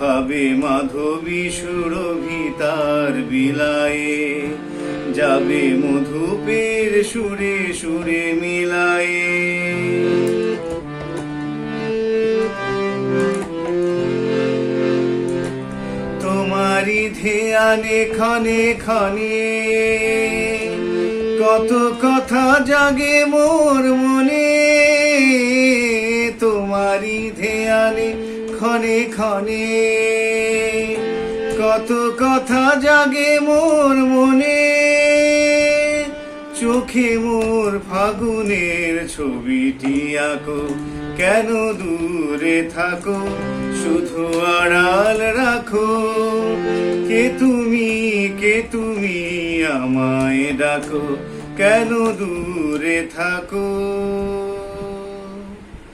ভাবে মাধবী সুরভি তার বিলায়ে। যাবে মধুপের সুরে সুরে মিলায়ে। তোমারি ধ্যানে ক্ষণে ক্ষণে কত কথা জাগে মোর মনে। তোমারি ধ্যানে ক্ষণে ক্ষণে কত কথা জাগে মোর মনে। চোখে মোর ফাগুনের ছবিটি আঁকো, কেন দূরে থাকো? শুধু আড়াল রাখো। কে তুমি কে তুমি আমায় ডাকো, কেন দূরে থাকো?